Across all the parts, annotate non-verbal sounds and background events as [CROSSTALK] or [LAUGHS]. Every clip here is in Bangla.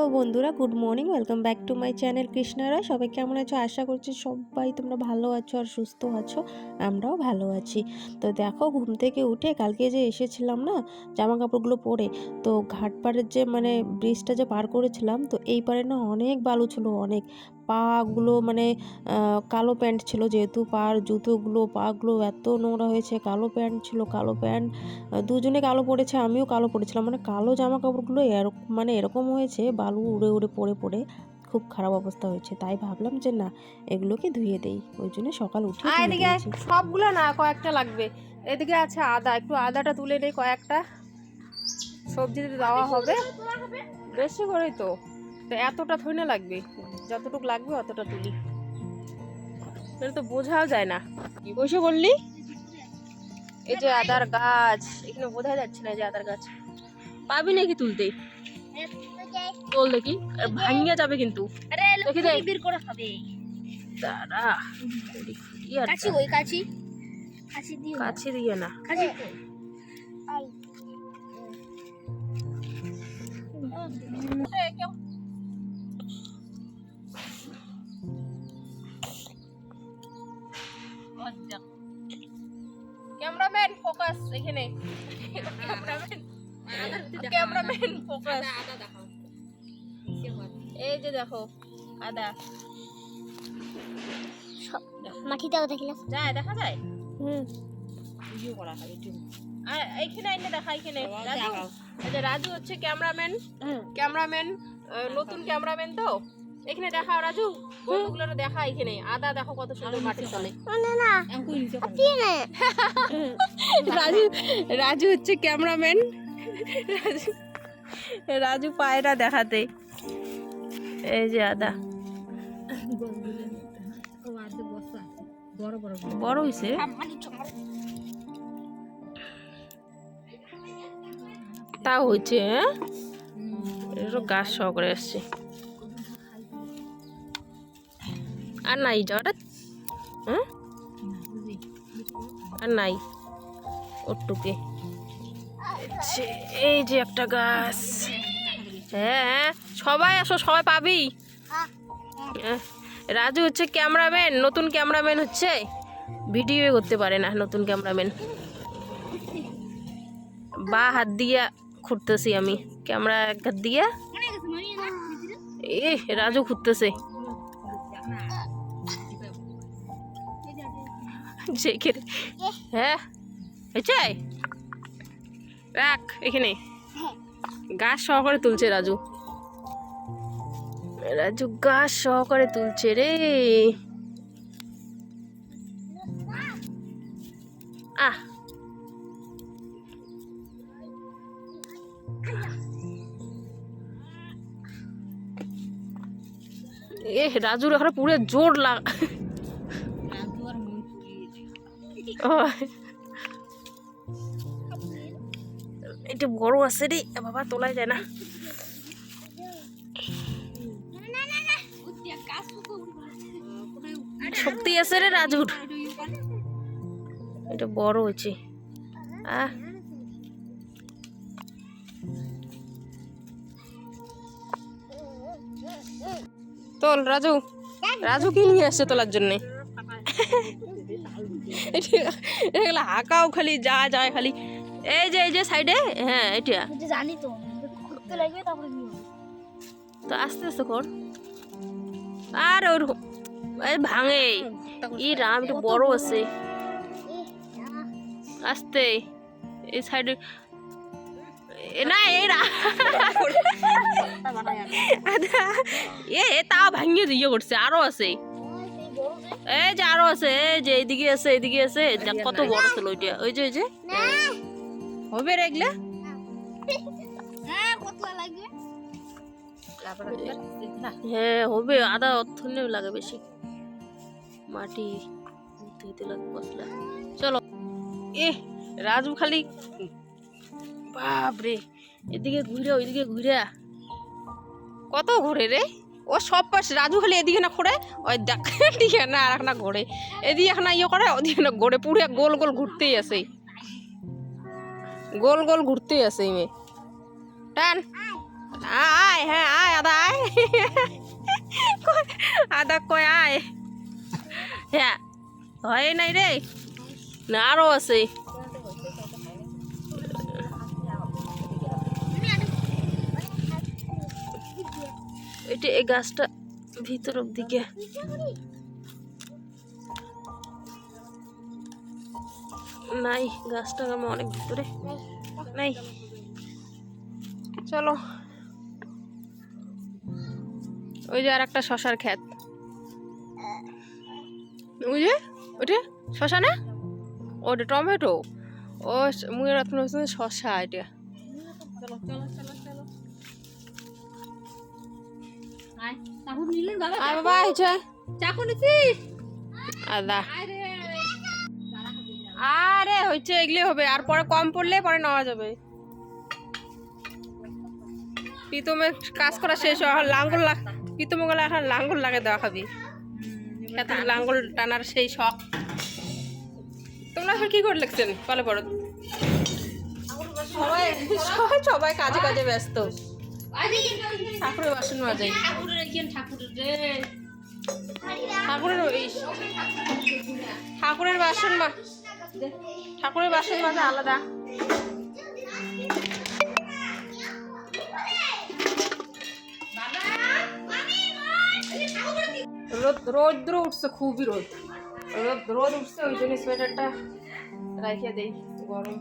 হ্যালো বন্ধুরা, good morning, welcome back to my channel কৃষ্ণারা। সবাই কেমন আছো? আশা করছি সবাই তোমরা ভালো আছো আর সুস্থ আছো, আমরাও ভালো আছি। তো দেখো, ঘুম থেকে উঠে কালকে যে এসেছিলাম না জামা কাপড়গুলো পরে, তো ঘাটপাড়ের যে মানে ব্রিজটা যে পার করেছিলাম, তো এই পারে না অনেক বালু ছিল, অনেক। পাগুলো মানে কালো প্যান্ট ছিল যেহেতু পার জুতোগুলো পাগুলো এত নোংরা হয়েছে কালো প্যান্ট ছিল কালো প্যান্ট দুজনে কালো পড়েছে আমিও কালো পড়েছিলাম মানে কালো জামা কাপড়গুলো এরকম মানে এরকম হয়েছে বালু উড়ে উড়ে পড়ে পড়ে খুব খারাপ অবস্থা হয়েছে তাই ভাবলাম যে না এগুলোকে ধুয়ে দেই ওই জন্য সকাল উঠে এদিকে। সবগুলো না কয়েকটা লাগবে এদিকে আছে আদা একটু আদাটা তুলে নেই কয়েকটা সবজিতে দেওয়া হবে বেশি করেই তো তো এতটা থইনে লাগবে। যতটুকু লাগবে অতটা তুলি। এটা তো বোঝাও যায় না। কি বসে বললি? এই যে আদার গাছ এখানে বোঝা যাচ্ছে না যে আদার গাছ। পাবি নাকি তুলতে? তোল দেখি। আর ভাঙিয়ে যাবে কিন্তু। দেখি দে বের করে খাবে। দাঁড়া। কাছি ওই কাছি। কাছি দিও কাছে দিয়ে না। কাছি আই। ফোকাস এখানে। Cameraman cameraman focus. এই যে দেখো আদা। মাটিটাও দেখিলা যায় দেখা যায়? হুম। আর এইখানে এনে দেখা এখানে রাজু? রাজু হচ্ছে ক্যামেরাম্যান। ক্যামেরাম্যান নতুন ক্যামেরাম্যান তো? এখানে দেখা রাজু? বন্ধুগুলো দেখা এখানে। আদা দেখো কত সুন্দর মাটির তলে। না না। দিয়ে না। রাজু রাজু হচ্ছে ক্যামেরাম্যান। রাজু রাজু পায়রা দেখাতে। এই যে আদা। বড় হয়েছে তা হয়েছে হ্যাঁ? গাছ সহ করে আসছে। আর নাই যাওয়াটা হ্যাঁ আর নাই ওটুকে এই যে একটা গাছ। হ্যাঁ হ্যাঁ সবাই আসো সবাই পাবি। হ্যাঁ, রাজু হচ্ছে ক্যামেরাম্যান নতুন ক্যামেরাম্যান হচ্ছে। ভিডিও করতে পারে না নতুন ক্যামেরাম্যান। বা হাত দিয়া খুঁড়তেছি আমি। ক্যামেরা এক হাত দিয়া। এ রাজু খুঁড়তেছে। যেখানে হ্যাঁ হয়েছে রাখ, এখানে। গাছ সহকারে তুলছে রাজু। রাজু গাছ সহকারে তুলছে রে। আহ। এ রাজুর এখানে পুরো জোর লাগ এটা বড় আছে রে বাবা তোলাই যায় না। শক্তি আছে রে রাজুর। এটা বড় হয়েছে। আহ। তোল রাজু। রাজু কি নিয়ে আসছে তোলার জন্যে? [LAUGHS] [LAUGHS] এগুলো হাঁকাও খালি যা যায় খালি। এই যে এই যে সাইডে হ্যাঁ এটা জানি তো লাগবে তারপরে তো আস্তে আস্তে কর। আর ওর ভাঙে। ই রাম একটু বড় আছে। আস্তে। এই সাইডে এ না এই রা এ এ তাও ভাঙিয়ে দিয়ে করছে আরও আছে। এই যে আরও আছে এই যে এইদিকে আছে এইদিকে আছে। দেখ কত বড় ছিল ওইটা ওই যে ওই যে। হবে রে এগুলা? হ্যাঁ লাগবে? হবে আদা অর্থনে লাগে বেশি। মাটি দিতে লাগে মশলা চলো। এ রাজু খালি। বাপরে এদিকে ঘুরে ওইদিকে ঘুরে। কত ঘুরে রে? ও সব পাশ রাজু খালি এদিকে না ঘোরে, ওই দেখ না আর না ঘোরে। এদিকে না ইয়ে করে, ওদিকে না ঘোরে, পুরো গোল গোল ঘুরতেই আছে গোল গোল ঘুরতেই আছে মেয়ে। টান আয় হ্যাঁ আয়, আদা আয়। আদা কয় আয়। হ্যাঁ হয় নাই রে। না আরও আছে। এটা এই গাছটা ভিতরের দিকে নাই, গাছটা আমার অনেক ভিতরে। নাই। চলো। ওই যে আর একটা শশার ক্ষেত। ওই যে ওটা শশা না? ওটা টমেটো। ও মুয়ের রত্ন শশা এটা। চলো চলো চলো। আয় বাবা হয়েছে চাকু। নিছিস? আদা। আরে হচ্ছে এগুলি হবে। আর পরে কম পড়লে পরে নেওয়া যাবে। প্রীতমের কাজ করা শেষ হয় লাঙ্গল লাগ প্রীতম গেলে এখন লাঙ্গল লাগে দেওয়া খাবি। এত লাঙ্গল টানার সেই শখ। তোমরা এখন কি করে লিখছেন? কলে পড়ো সবাই সবাই সবাই কাজে কাজে ব্যস্ত। ঠাকুরের বাসন মাজাই ঠাকুরের ঠাকুরের ঠাকুরের ঠাকুরের বাসন মা ঠাকুরের বাসন মাজা আলাদা। রোদ, রৌদ্র উঠছে, খুবই রোদ। রোদ রোদ উঠছে, ওই জন্য সোয়েটারটা রাখিয়ে দেই, গরম।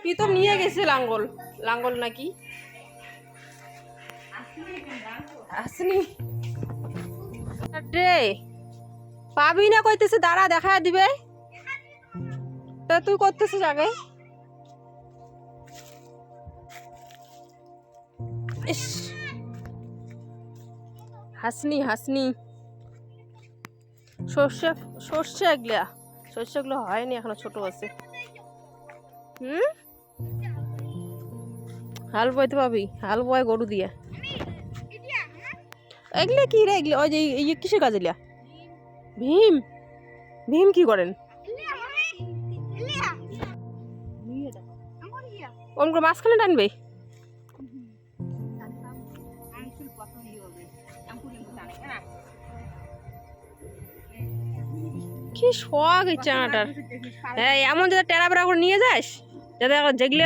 প্রীতম নিয়ে গেছে লাঙ্গল। লাঙ্গল নাকি? আসনি। রে, পাবি না কইতেছে, দাঁড়া দেখা দিবে। তা তুই করতেছিস আগে। ইস। হাসনি হাসনি। সর্ষে সর্ষে এগুলা সর্ষে এগুলো হয়নি, এখনও ছোট আছে। হুম? হাল বইতে পাবি হাল বয় গরু দিয়ে। এগুলো কি রে এগুলো? ওই যে এই কিসের কাজ এগুলা? ভীম? ভীম কি করেন? ওম করে মাঝখানে টানবে? কি শখ এই চানাটার? হ্যাঁ এমন যাতে টেরা বেড়া করে নিয়ে যাস, যাতে যেগুলো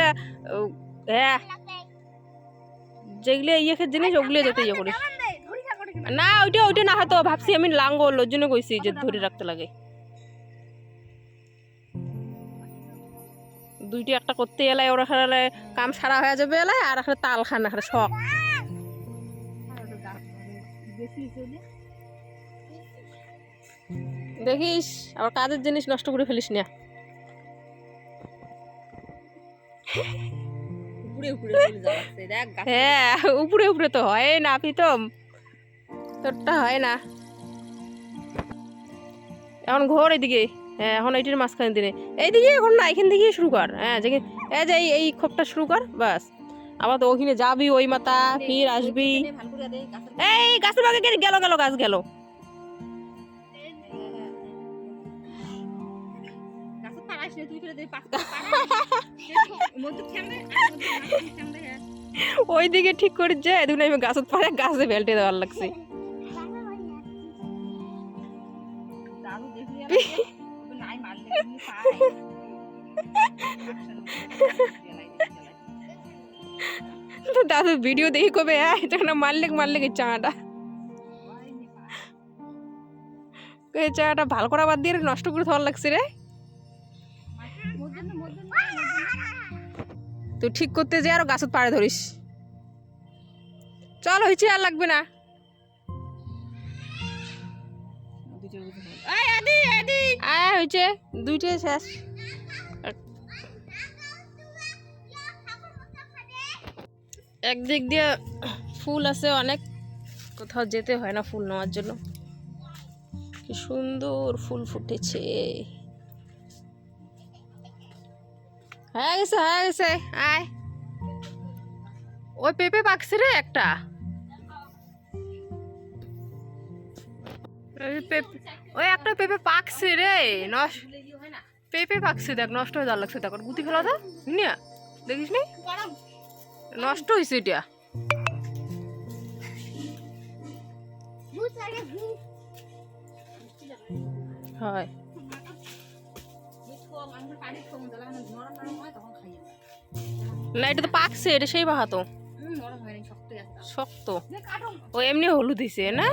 হ্যাঁ যেগুলো ইয়ে জিনিস, ওগুলো যাতে ইয়ে করিস। না, ওইটা ওইটা না, হয়তো ভাবছি আমি লাঙ্গল, ওর জন্য কইছি যে ধরে রাখতে লাগে। দুইটি একটা করতে এলাই ওরা খেলে কাম সারা হয়ে যাবে এলাই আর একটা তাল খান একটা শখ। দেখিস আবার কাজের জিনিস নষ্ট করে ফেলিস না। হ্যাঁ উপরে উপরে তো হয় না প্রীতম। তোরটা হয় না। এখন ঘোর এদিকে হ্যাঁ এখন এইটির মাঝখানে দিনে। এইদিকে এখন না এখান থেকে শুরু কর। হ্যাঁ যে এই যে এই- খোপটা শুরু কর বাস আবার তো ওখানে যাবি ওই মাথা ফির আসবি। এই গাছের বাগে গেল গেল গেল গাছ গেল। [LAUGHS] ওই দিকে ঠিক করে যে এদিকে আমি গাছত পারে গাছে বেল্টে দেওয়ার লাগছে। তো দাদু ভিডিও দেখি কবে তখন মারলেক মারলেক এই চাটা এই চাটা ভালো করা বাদ দিয়ে নষ্ট করে থাকার লাগছে রে। তুই ঠিক করতে যে আরও গাছত পাড়ে ধরিস। চল হয়েছে আর লাগবে না। হয়েছে। দুইটাই শেষ। একদিক দিয়ে ফুল আছে অনেক। কোথাও যেতে হয় না ফুল নেওয়ার জন্য। কি সুন্দর ফুল ফুটেছে। হয়ে গেছে হয়ে গেছে, আয়। ওই পেঁপে পাকছে রে একটা। ওই একটা পেঁপে পাকছে রে নষ্ট পেঁপে পাকছে, দেখ, নষ্ট হয়ে যাওয়ার লাগছে, দেখ গুতি ফেলা তো নিয়া দেখিস নি? নষ্ট হয়েছে এটা। হয়। না, এটা তো পাকছে, এটা সেই বাহা তো শক্ত। ও এমনি হলুদ দিছে না?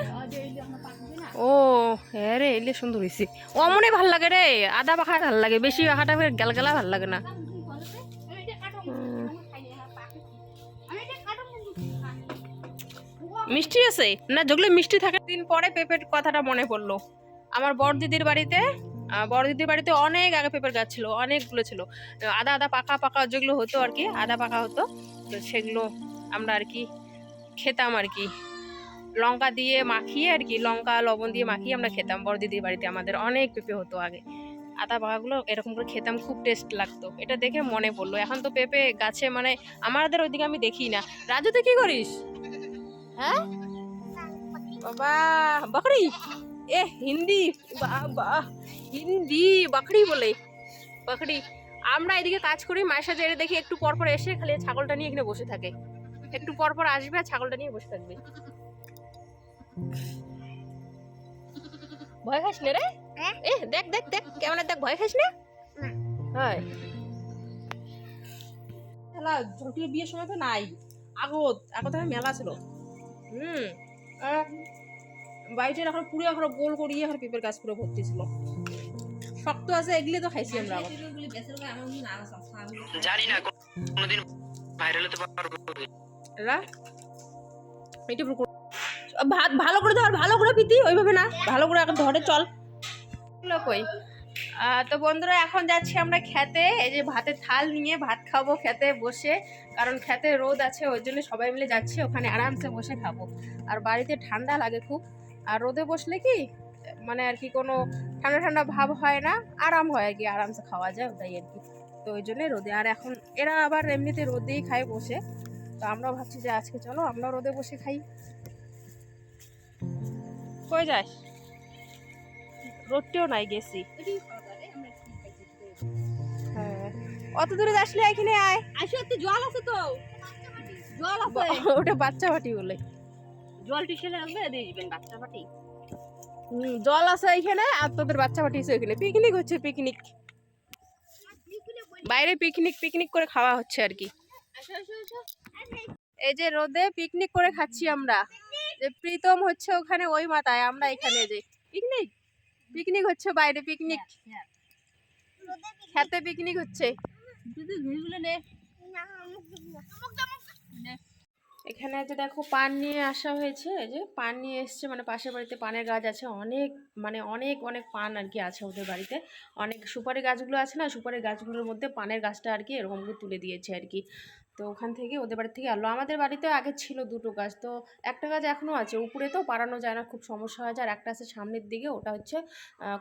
ও হ্যাঁ রে, এলে সুন্দর হয়েছে অমনে ভালো লাগে রে, আদা পাখা ভালো লাগে, বেশি পাখাটা ফের গেল গেলা ভালো লাগে না। মিষ্টি আছে? না, যেগুলো মিষ্টি থাকে, দিন পরে পেঁপের কথাটা মনে পড়ল। আমার বড় দিদির বাড়িতে বড় দিদির বাড়িতে অনেক আগে পেঁপের গাছ ছিল অনেকগুলো ছিল। আদা আদা পাকা পাকা যেগুলো হতো আর কি আদা পাকা হতো, তো সেগুলো আমরা আর কি খেতাম আর কি। লঙ্কা দিয়ে মাখিয়ে আর কি, লঙ্কা, লবণ দিয়ে মাখিয়ে আমরা খেতাম বড় দিদির বাড়িতে, আমাদের অনেক পেঁপে হতো আগে। আদা পাকাগুলো এরকম করে খেতাম, খুব টেস্ট লাগতো। এটা দেখে মনে পড়ল, এখন তো পেঁপে গাছে মানে আমাদের ওইদিকে আমি দেখি না। রাজু, তুই কি করিস? হ্যাঁ? বাবা, বকরি? এ হিন্দি বাবা হিন্দি বকরি বলে বকরি আমরা এদিকে কাজ করি মায়ের সাথে এসে দেখি একটু পর পর এসে খালি ছাগলটা নিয়ে এখানে বসে থাকে। একটু পর পর আসবে আর ছাগলটা নিয়ে বসে থাকবে। ভয় খাস না রে? এ দেখ দেখ দেখ কেমন দেখ ভয় খাস না? হয়। মেলা বিয়ের সময় তো নাই। আগত আগত আমি মেলা ছিল। হুম। বাড়িতে এখন পুরো এখন গোল করিয়ে এখন পেঁপের গাছ পুরো ভর্তি ছিল। শক্ত আছে এগুলি তো খাইছি আমরা জানি না কোনোদিন ভাইরাল হতে পারব। এরা? পুরো ভাত ভালো করে ধর ভালো করে পিতি ওইভাবে না ভালো করে এখন ধরে চল। কই? তো বন্ধুরা এখন যাচ্ছি আমরা খেতে। এই যে ভাতের থাল নিয়ে ভাত খাব খেতে বসে কারণ খেতে রোদ আছে ওই জন্য সবাই মিলে যাচ্ছি ওখানে আরামসে বসে খাব। আর বাড়িতে ঠান্ডা লাগে খুব। আর রোদে বসলে কি মানে আর কি কোনো ঠান্ডা ঠান্ডা ভাব হয় না আরাম হয় আর কি আরামসে খাওয়া যায় ওটাই আর কি। তো ওই জন্যই রোদে আর এখন এরা আবার এমনিতে রোদেই খায় বসে। তো আমরাও ভাবছি যে আজকে চলো আমরা রোদে বসে খাই। কই যাস? রোদটিও নাই গেছি। হ্যাঁ। অত দূরে আসলে এখানে আয়। আসো একটু জল আছে তো। জল আছে। ওটা বাচ্চা বাটি বলে। জল টিসেলে আসবে দিয়ে দিবেন বাচ্চা পাটি। জল আছে এখানে আর তোদের বাচ্চা আছে ওইখানে। পিকনিক হচ্ছে পিকনিক। বাইরে পিকনিক পিকনিক করে খাওয়া হচ্ছে আর কি। এই যে রোদে পিকনিক করে খাচ্ছি আমরা। যে প্রীতম হচ্ছে ওখানে ওই মাথায় আমরা এখানে যে। পিকনিক? পিকনিক হচ্ছে বাইরে পিকনিক। খেতে পিকনিক হচ্ছে। নে। এখানে যে দেখো পান নিয়ে আসা হয়েছে যে পান নিয়ে এসছে মানে পাশের বাড়িতে পানের গাছ আছে, অনেক মানে অনেক অনেক পান আর কি আছে ওদের বাড়িতে। অনেক সুপারি গাছগুলো আছে না, সুপারি গাছগুলোর মধ্যে পানের গাছটা আর কি এরকম করে তুলে দিয়েছে আর কি। তো ওখান থেকে ওদের বাড়ি থেকে আনলো আমাদের বাড়িতে আগে ছিল দুটো গাছ, তো একটা গাছ এখনও আছে, উপরে তো পারানো যায় না, খুব সমস্যা হয়ে আর একটা আছে সামনের দিকে, ওটা হচ্ছে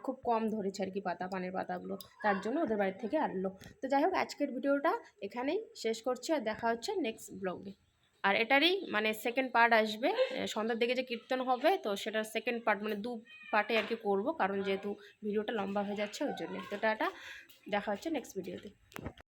খুব কম ধরেছে আর কি পাতা, পানের পাতাগুলো, তার জন্য ওদের বাড়ি থেকে আনলো। তো যাই হোক, আজকের ভিডিওটা এখানেই শেষ করছি, আর দেখা হচ্ছে নেক্সট ব্লগে আর এটারই মানে সেকেন্ড পার্ট আসবে। সন্ধ্যার দিকে যে কীর্তন হবে, তো সেটার সেকেন্ড পার্ট মানে দু পার্টে আর কি করব, কারণ যেহেতু ভিডিওটা লম্বা হয়ে যাচ্ছে, ওই জন্য। তো টাটা, দেখা হচ্ছে নেক্সট ভিডিওতে